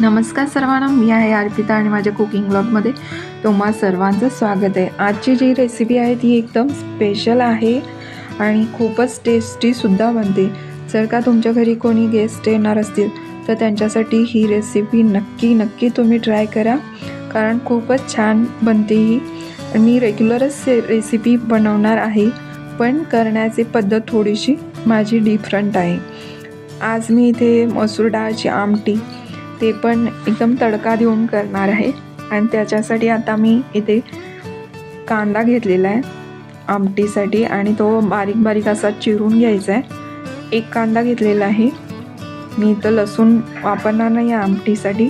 नमस्कार सर्वांना मी आहे अर्पिता आणि माझ्या कुकिंग ब्लॉगमध्ये तुम्हा सर्वांचं स्वागत आहे. आजची जी रेसिपी आहे ती एकदम स्पेशल आहे आणि खूपच टेस्टीसुद्धा बनते. जर का तुमच्या घरी कोणी गेस्ट येणार असतील तर त्यांच्यासाठी ही रेसिपी नक्की नक्की तुम्ही ट्राय करा. कारण खूपच छान बनते ही. मी रेग्युलरच रेसिपी बनवणार आहे पण करण्याची पद्धत थोडीशी माझी डिफरंट आहे. आज मी इथे मसूर डाळची आमटी ते पण एकदम तडका देऊन करणार आहे. आणि त्याच्यासाठी आता मी इथे कांदा घेतलेला आहे आमटीसाठी आणि तो बारीक बारीक असा चिरून घ्यायचा आहे. एक कांदा घेतलेला आहे. मी इथं लसूण वापरणार नाही आहे आमटीसाठी.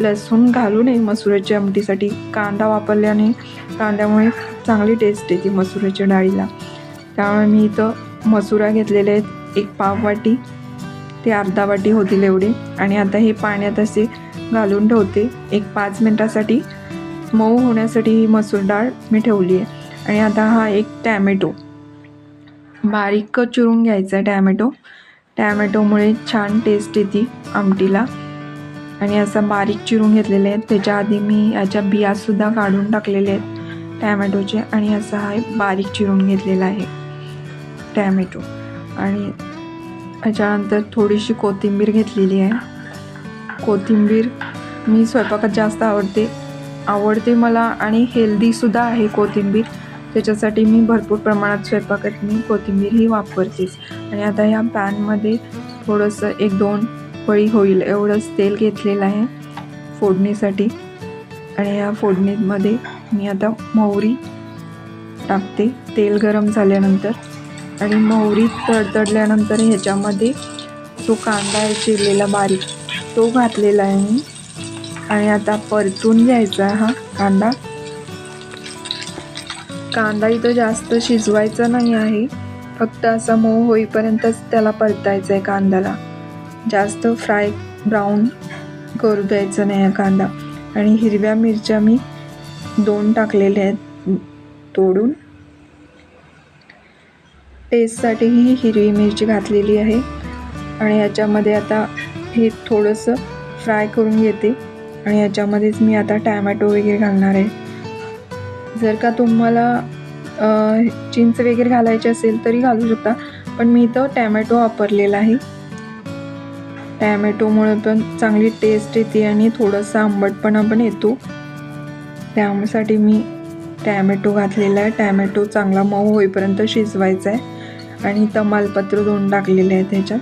लसूण घालू नये मसुराच्या आमटीसाठी. कांदा वापरल्याने कांद्यामुळे चांगली टेस्ट येते मसुराच्या डाळीला. त्यामुळे मी इथं मसुरा घेतलेले आहेत एक पाव वाटी ते अर्धा वाटी होतील एवढी. आणि आता हे पाण्यात असे घालून ठेवते. एक पाच मिनटासाठी मऊ होण्यासाठी ही मसूर डाळ मी ठेवली आहे. आणि आता हा एक टॅमॅटो. बारीक चिरून घ्यायचा आहे टॅमॅटो. टॅमॅटोमुळे छान टेस्ट येते आमटीला. आणि असं बारीक चिरून घेतलेले आहेत. त्याच्या आधी मी याच्या बियासुद्धा काढून टाकलेले आहेत टॅमॅटोचे. आणि असा हा एक बारीक चिरून घेतलेला आहे टॅमॅटो. आणि त्याच्यानंतर थोडीशी कोथिंबीर घेतलेली आहे. कोथिंबीर मी स्वयंपाकात जास्त आवडते. आवडते मला आणि हेल्दीसुद्धा आहे कोथिंबीर. त्याच्यासाठी मी भरपूर प्रमाणात स्वयंपाकात मी कोथिंबीर ही वापरतेच आणि आता ह्या पॅनमध्ये थोडंसं एक दोन पळी होईल एवढंच तेल घेतलेलं आहे फोडणीसाठी. आणि या फोडणीमध्ये मी आता मोहरी टाकते तेल गरम झाल्यानंतर. आणि मोहरी तडतडल्यानंतर ह्याच्यामध्ये जो कांदा आहे चिरलेला बारीक तो घातलेला आहे मी. आणि आता परतून घ्यायचा आहे हा कांदा. कांदा इथं जास्त शिजवायचा नाही आहे. फक्त असा मऊ होईपर्यंतच त्याला परतायचं आहे कांद्याला. जास्त फ्राय ब्राऊन करू द्यायचं नाही आहे कांदा. आणि हिरव्या मिरच्या मी दोन टाकलेल्या आहेत. तोडून टेस्टसाठीही हिरवी मिरची घातलेली आहे. आणि याच्यामध्ये आता हे थोडंसं फ्राय करून घेते. आणि याच्यामध्येच मी आता टॅमॅटो वगैरे घालणार आहे. जर का तुम्हाला चिंच वगैरे घालायची असेल तरी घालू शकता. पण मी इथं टॅमॅटो वापरलेला आहे. टॅमॅटोमुळे पण चांगली टेस्ट येते आणि थोडंसं आंबटपणा पण येतो. त्यासाठी मी टॅमॅटो घातलेला आहे. टॅमॅटो चांगला मऊ होईपर्यंत शिजवायचा आहे. आणि तमालपत्र दोन टाकलेले आहेत ह्याच्यात.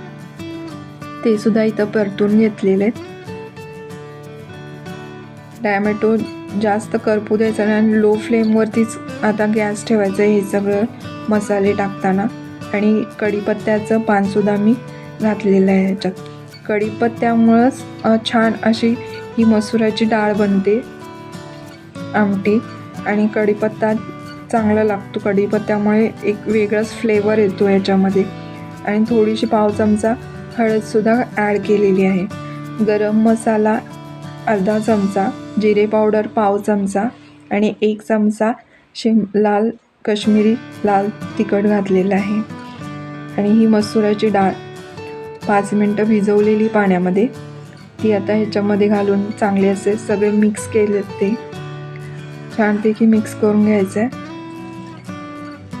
ते सुद्धा इथं परतून घेतलेले आहेत. टॅमॅटो जास्त करपू द्यायचा नाही आणि लो फ्लेमवरतीच आता गॅस ठेवायचं आहे हे सगळं मसाले टाकताना. आणि कढीपत्त्याचं पानसुद्धा मी घातलेलं आहे ह्याच्यात. कढीपत्त्यामुळंच छान अशी ही मसुराची डाळ बनते आमटी. आणि कढीपत्ता चांगला लागतो कढीपत्त्यामुळे एक वेगळाच फ्लेवर येतो याच्यामध्ये. आणि थोडीशी पाव चमचा हळदसुद्धा ॲड केलेली आहे. गरम मसाला अर्धा चमचा जिरे पावडर पाव चमचा आणि एक चमचा शिम लाल कश्मीरी लाल तिखट घातलेलं आहे. आणि ही मसुराची डाळ पाच मिनटं भिजवलेली पाण्यामध्ये. ती आता ह्याच्यामध्ये घालून चांगले असे सगळे मिक्स केले ते. छानपैकी मिक्स करून घ्यायचं आहे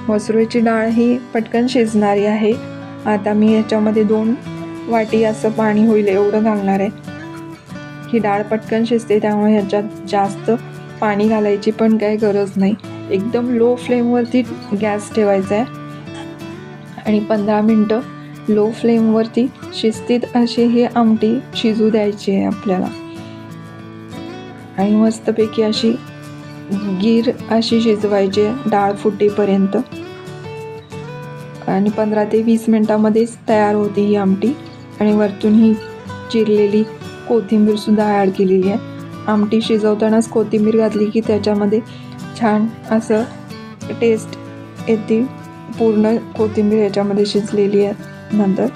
मसुरीची डाळ ही पटकन शिजणारी आहे. आता मी याच्यामध्ये दोन वाटी असं पाणी होईल एवढं घालणार आहे. ही डाळ पटकन शिजते त्यामुळे ह्याच्यात जास्त पाणी घालायची पण काही गरज नाही. एकदम लो फ्लेमवरती गॅस ठेवायचा आहे. आणि पंधरा मिनटं लो फ्लेमवरती शिस्तीत अशी हे आमटी शिजू द्यायची आहे आपल्याला. आणि मस्तपैकी अशी गीर अशी शिजवायची डाळ फुटेपर्यंत. आणि पंधरा ते वीस मिनटामध्येच तयार होती ही आमटी. आणि वरतून ही चिरलेली कोथिंबीरसुद्धा ॲड केलेली आहे. आमटी शिजवतानाच कोथिंबीर घातली की त्याच्यामध्ये छान असं टेस्ट येते. पूर्ण कोथिंबीर याच्यामध्ये शिजलेली आहे नंतर.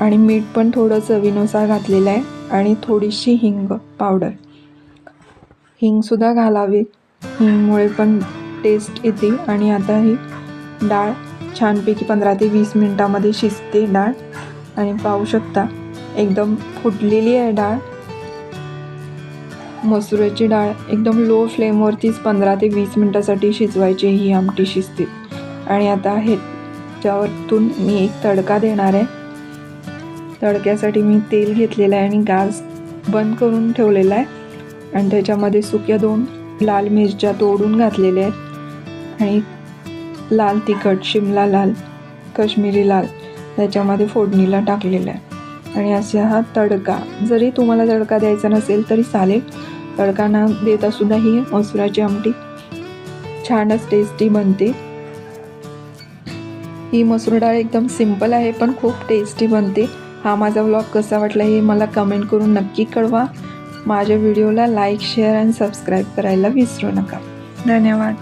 आणि मीठ पण थोडं चवीनुसार घातलेलं आहे. आणि थोडीशी हिंग पावडर. हिंगसुद्धा घालावी. हिंगमुळे पण टेस्ट येते आणि आता ही डाळ छानपैकी पंधरा ते वीस मिनटामध्ये शिजते डाळ. आणि पाहू शकता एकदम फुटलेली आहे डाळ. मसुराची डाळ एकदम लो फ्लेमवरतीच पंधरा ते वीस मिनटासाठी शिजवायची ही आमटी शिजते. आणि आता हे त्यावरतून मी एक तडका देणार आहे. तडक्यासाठी मी तेल घेतलेलं आहे आणि गॅस बंद करून ठेवलेला आहे. आणि त्याच्यामध्ये सुक्या दोन लाल मिरच्या तोडून घातलेल्या आहेत. आणि लाल तिखट शिमला लाल काश्मीरी लाल त्याच्यामध्ये फोडणीला टाकलेला आहे. आणि असा हा तडका जरी तुम्हाला तडका द्यायचा नसेल तरी चालेल. तडका न देता सुद्धा ही मसुराची आमटी छानच टेस्टी बनते. ही मसूर डाळ एकदम सिंपल आहे पण खूप टेस्टी बनते. हा माझा व्लॉग कसा वाटला हे मला कमेंट करून नक्की कळवा. माझ्या व्हिडिओला लाईक शेअर आणि सबस्क्राईब करायला विसरू नका. धन्यवाद.